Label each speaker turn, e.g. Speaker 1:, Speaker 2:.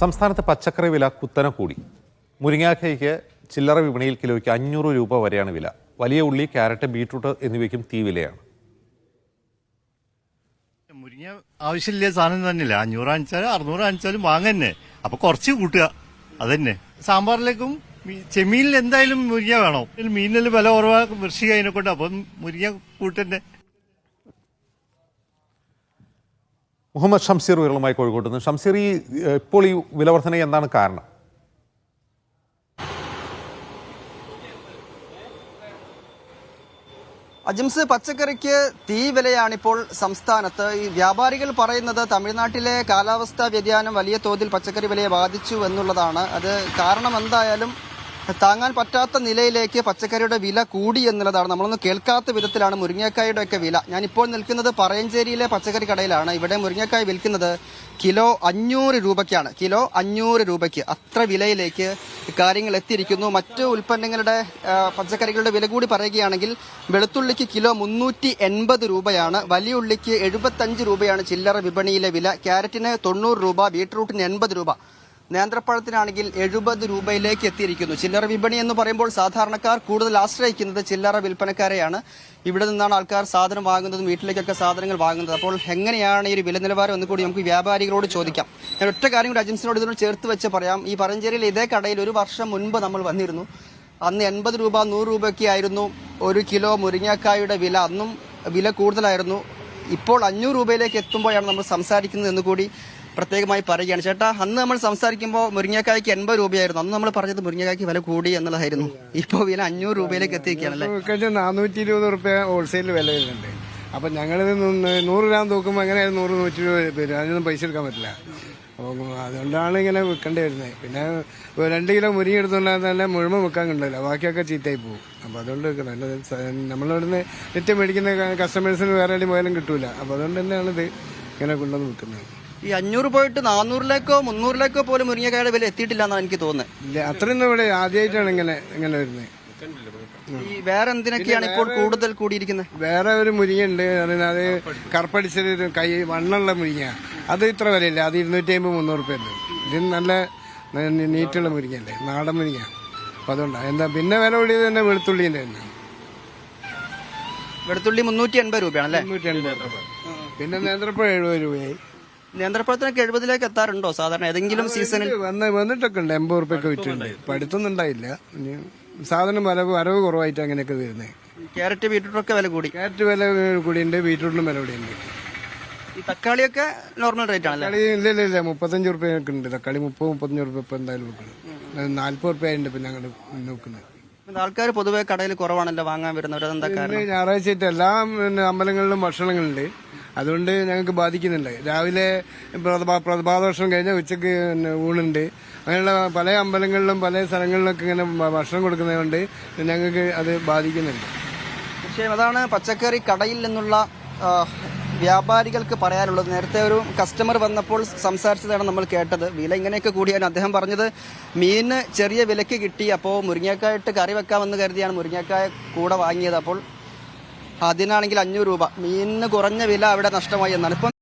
Speaker 1: സംസ്ഥാനത്ത് പച്ചക്കറി വില കുത്തനെ കൂടി. മുരിങ്ങാക്കൈക്ക് ചില്ലറ വിപണിയിൽ കിലോയ്ക്ക് അഞ്ഞൂറ് രൂപ വരെയാണ് വില. വലിയ ഉള്ളി ക്യാരറ്റ് ബീട്രൂട്ട് എന്നിവയ്ക്കും തീ വിലയാണ്.
Speaker 2: മുരിങ്ങ ആവശ്യമില്ല സാധനം തന്നെയല്ല? അഞ്ഞൂറ് അഞ്ചാലും അറുന്നൂറ് അഞ്ചാലും വാങ്ങന്നെ. അപ്പൊ കുറച്ച് കൂട്ടുക. അതന്നെ. സാമ്പാറിലേക്കും ചെമ്മീനിൽ എന്തായാലും മുരിങ്ങ വേണം. മീനിൽ വില കുറവാ കൃഷി കഴിഞ്ഞ കൊണ്ട് അപ്പം മുരിങ്ങ കൂട്ടന്നെ.
Speaker 1: മുഹമ്മദ് ഷംസീർ വിരളുമായി കോഴിക്കോട്ട് നിന്ന് ഷംസീർ ഈ ഇപ്പോൾ ഈ വിലവർധന എന്താണ് കാരണം?
Speaker 3: അജിംസ് പച്ചക്കറിക്ക് തീ വിലയാണിപ്പോൾ സംസ്ഥാനത്ത്. ഈ വ്യാപാരികൾ പറയുന്നത് തമിഴ്നാട്ടിലെ കാലാവസ്ഥാ വ്യതിയാനം വലിയ തോതിൽ പച്ചക്കറി വിലയെ ബാധിച്ചു എന്നുള്ളതാണ്. അത് കാരണം എന്തായാലും താങ്ങാൻ പറ്റാത്ത നിലയിലേക്ക് പച്ചക്കറിയുടെ വില കൂടി എന്നുള്ളതാണ്. നമ്മളൊന്നും കേൾക്കാത്ത വിധത്തിലാണ് മുരിങ്ങക്കായുടെ ഒക്കെ വില. ഞാനിപ്പോൾ നിൽക്കുന്നത് പറയഞ്ചേരിയിലെ പച്ചക്കറി കടയിലാണ്. ഇവിടെ മുരിങ്ങക്കായ വിൽക്കുന്നത് കിലോ അഞ്ഞൂറ് രൂപയ്ക്കാണ്. കിലോ അഞ്ഞൂറ് രൂപയ്ക്ക്. അത്ര വിലയിലേക്ക് കാര്യങ്ങൾ എത്തിയിരിക്കുന്നു. മറ്റ് ഉൽപ്പന്നങ്ങളുടെ പച്ചക്കറികളുടെ വില കൂടി പറയുകയാണെങ്കിൽ വെളുത്തുള്ളിക്ക് കിലോ മുന്നൂറ്റി എൺപത് രൂപയാണ്. വലിയ ഉള്ളിക്ക് എഴുപത്തഞ്ച് രൂപയാണ് ചില്ലറ വിപണിയിലെ വില. ക്യാരറ്റിന് തൊണ്ണൂറ് രൂപ ബീട്രൂട്ടിന് എൺപത് രൂപ. നേന്ത്രപ്പഴത്തിനാണെങ്കിൽ എഴുപത് രൂപയിലേക്ക് എത്തിയിരിക്കുന്നു. ചില്ലറ വിപണി എന്ന് പറയുമ്പോൾ സാധാരണക്കാർ കൂടുതൽ ആശ്രയിക്കുന്നത് ചില്ലറ വിൽപ്പനക്കാരെയാണ്. ഇവിടെ നിന്നാണ് ആൾക്കാർ സാധനം വാങ്ങുന്നതും വീട്ടിലേക്കൊക്കെ സാധനങ്ങൾ വാങ്ങുന്നത്. അപ്പോൾ എങ്ങനെയാണ് ഈ ഒരു വില നിലവാരം ഒന്നുകൂടി നമുക്ക് വ്യാപാരികളോട് ചോദിക്കാം. ഞാൻ ഒറ്റ കാര്യം കൂടി അജിൻസിനോട് ഇതിനോട് ചേർത്ത് വെച്ച് പറയാം. ഈ പറഞ്ചേരിയിൽ ഇതേ കടയിൽ ഒരു വർഷം മുൻപ് നമ്മൾ വന്നിരുന്നു. അന്ന് എൺപത് രൂപ നൂറ് രൂപയൊക്കെ ആയിരുന്നു. ഒരു കിലോ മുരിങ്ങക്കായുടെ വില അന്നും വില കൂടുതലായിരുന്നു. ഇപ്പോൾ അഞ്ഞൂറ് രൂപയിലേക്ക് എത്തുമ്പോഴാണ് നമ്മൾ സംസാരിക്കുന്നത് എന്ന് കൂടി പ്രത്യേകമായി പറയുകയാണ്. ചേട്ടാ അന്ന് നമ്മൾ സംസാരിക്കുമ്പോൾ മുരിങ്ങക്കായ്ക്ക് എൺപത് രൂപയായിരുന്നു. അന്ന് നമ്മൾ പറഞ്ഞത് മുരിങ്ങക്കായ്ക്ക് വില കൂടി എന്നുള്ളതായിരുന്നു. ഇപ്പോൾ വില അഞ്ഞൂറ് രൂപയിലേക്ക് എത്തിയിരിക്കുകയാണല്ലേ
Speaker 4: നാനൂറ്റി ഇരുപത് റുപ്യ ഹോൾസെയിൽ വില വരുന്നുണ്ട്. അപ്പൊ ഞങ്ങളിത് ന- നൂറ് ഗ്രാം തൂക്കുമ്പോൾ എങ്ങനെ നൂറ് നൂറ്റി ഇരുപത് വരും. അതിനൊന്നും പൈസ എടുക്കാൻ പറ്റില്ല. അപ്പോൾ അതുകൊണ്ടാണ് ഇങ്ങനെ വിൽക്കേണ്ടി വരുന്നത്. പിന്നെ രണ്ട് കിലോ മുരിങ്ങ എടുത്തുകൊണ്ടാൽ തന്നെ മുഴുവൻ വിൽക്കാൻ കണ്ടില്ല ബാക്കിയൊക്കെ ചീത്തയായി പോകും. അപ്പോൾ അതുകൊണ്ട് വിൽക്കുന്നത് നിന്ന് നമ്മളിവിടുന്ന് നിത്യം മേടിക്കുന്ന കസ്റ്റമേഴ്സിന് വേറെ എവിടെയും പോയാലും കിട്ടൂല. അപ്പോൾ അതുകൊണ്ട് തന്നെയാണ് ഇത് ഇങ്ങനെ കൊണ്ടുവന്ന് വിൽക്കുന്നത്.
Speaker 3: ഈ അഞ്ഞൂറ് പോയിട്ട് നാനൂറിലേക്കോ മുന്നൂറിലേക്കോ പോലും മുരിങ്ങക്കായുടെ വില എത്തിയിട്ടില്ല എന്നാണ് എനിക്ക് തോന്നുന്നത്.
Speaker 4: ഇല്ല അത്രയൊന്നും ഇവിടെ ആദ്യമായിട്ടാണ് ഇങ്ങനെ ഇങ്ങനെ വരുന്നത്.
Speaker 3: ഈ വേറെ എന്തിനൊക്കെയാണ് ഇപ്പോൾ കൂടുതൽ കൂടിയിരിക്കുന്നത്?
Speaker 4: വേറെ ഒരു മുരിങ്ങ ഉണ്ട് അത് കറുപ്പടിച്ചൊരു കൈ വണ്ണുള്ള മുരിങ്ങ അത് ഇത്ര വിലയില്ല. അത് ഇരുന്നൂറ്റി അമ്പത് മുന്നൂറ് റുപ്യ ഉണ്ട്. ഇത് നല്ല നീറ്റുള്ള മുരിങ്ങയല്ലേ? നാടൻ മുരിങ്ങ അപ്പം അതുകൊണ്ടാണ് എന്താ പിന്നെ വില കൂടിയത് തന്നെ വെളുത്തുള്ളിന്റെ തന്നെ.
Speaker 3: വെളുത്തുള്ളി മുന്നൂറ്റി എൺപത് രൂപയാണല്ലേ
Speaker 4: പിന്നെ നേന്ത്രപ്പഴം എഴുപത് രൂപയായി.
Speaker 3: നേന്ത്രപ്പഴത്തിനൊക്കെ എഴുപതിലേക്ക് എത്താറുണ്ടോ? സാധാരണ ഏതെങ്കിലും സീസണിൽ
Speaker 4: വന്ന് വന്നിട്ടൊക്കെ ഉണ്ട് എൺപത് റുപ്യൊക്കെ വിറ്റുണ്ട് പഠിത്തൊന്നും ഉണ്ടായില്ല ഇനി സാധനം വരവ് വരവ് കുറവായിട്ട് അങ്ങനെയൊക്കെ വരുന്നത്
Speaker 3: ക്യാരറ്റ് ബീട്രൂട്ടൊക്കെ വില കൂടി.
Speaker 4: ക്യാരറ്റ് വില കൂടിയുണ്ട് ബീറ്റ്റൂട്ടിനും വില കൂടിയുണ്ട്.
Speaker 3: ഈ തക്കാളിയൊക്കെ നോർമൽ റേറ്റ് ആണല്ലേ?
Speaker 4: തക്കാളി ഇല്ല ഇല്ല ഇല്ല. മുപ്പത്തഞ്ച് റുപ്യൊക്കെ ഉണ്ട്. തക്കാളി മുപ്പത് മുപ്പത്തഞ്ച് റുപ്യ ഇപ്പം എന്തായാലും വെക്കുന്നത് നാല്പത് റുപ്യ ഉണ്ട് ഇപ്പം ഞങ്ങൾ നോക്കുന്നത്
Speaker 3: ആൾക്കാർ പൊതുവെ കടയിൽ കുറവാണല്ലോ വാങ്ങാൻ വരുന്നവർ അതെന്താ കാരണം?
Speaker 4: ഞായറാഴ്ചയായിട്ട് എല്ലാ പിന്നെ, അമ്പലങ്ങളിലും ഭക്ഷണങ്ങളുണ്ട്. അതുകൊണ്ട് ഞങ്ങൾക്ക് ബാധിക്കുന്നുണ്ട്. രാവിലെ പ്രഭാ- പ്രഭാതഭക്ഷണം കഴിഞ്ഞാൽ ഉച്ചയ്ക്ക് ഊണുണ്ട്. അങ്ങനെയുള്ള പല അമ്പലങ്ങളിലും പല സ്ഥലങ്ങളിലൊക്കെ ഇങ്ങനെ ഭക്ഷണം കൊടുക്കുന്നതുകൊണ്ട് ഞങ്ങൾക്ക് അത് ബാധിക്കുന്നുണ്ട്.
Speaker 3: പക്ഷേ അതാണ് പച്ചക്കറി കടയിൽ നിന്നുള്ള വ്യാപാരികൾക്ക് പറയാനുള്ളത്. നേരത്തെ ഒരു കസ്റ്റമർ വന്നപ്പോൾ സംസാരിച്ചതാണ് നമ്മൾ കേട്ടത്. വില ഇങ്ങനെയൊക്കെ കൂടിയാണ് അദ്ദേഹം പറഞ്ഞത് മീന് ചെറിയ വിലക്ക് കിട്ടി. അപ്പോൾ മുരിങ്ങക്കായിട്ട് കറി വെക്കാമെന്ന് കരുതിയാണ് മുരിങ്ങക്കായ കൂടെ വാങ്ങിയത്. അപ്പോൾ അതിനാണെങ്കിൽ അഞ്ഞൂറ് രൂപ. മീനിന് കുറഞ്ഞ വില അവിടെ നഷ്ടമായി എന്നാണ്. ഇപ്പം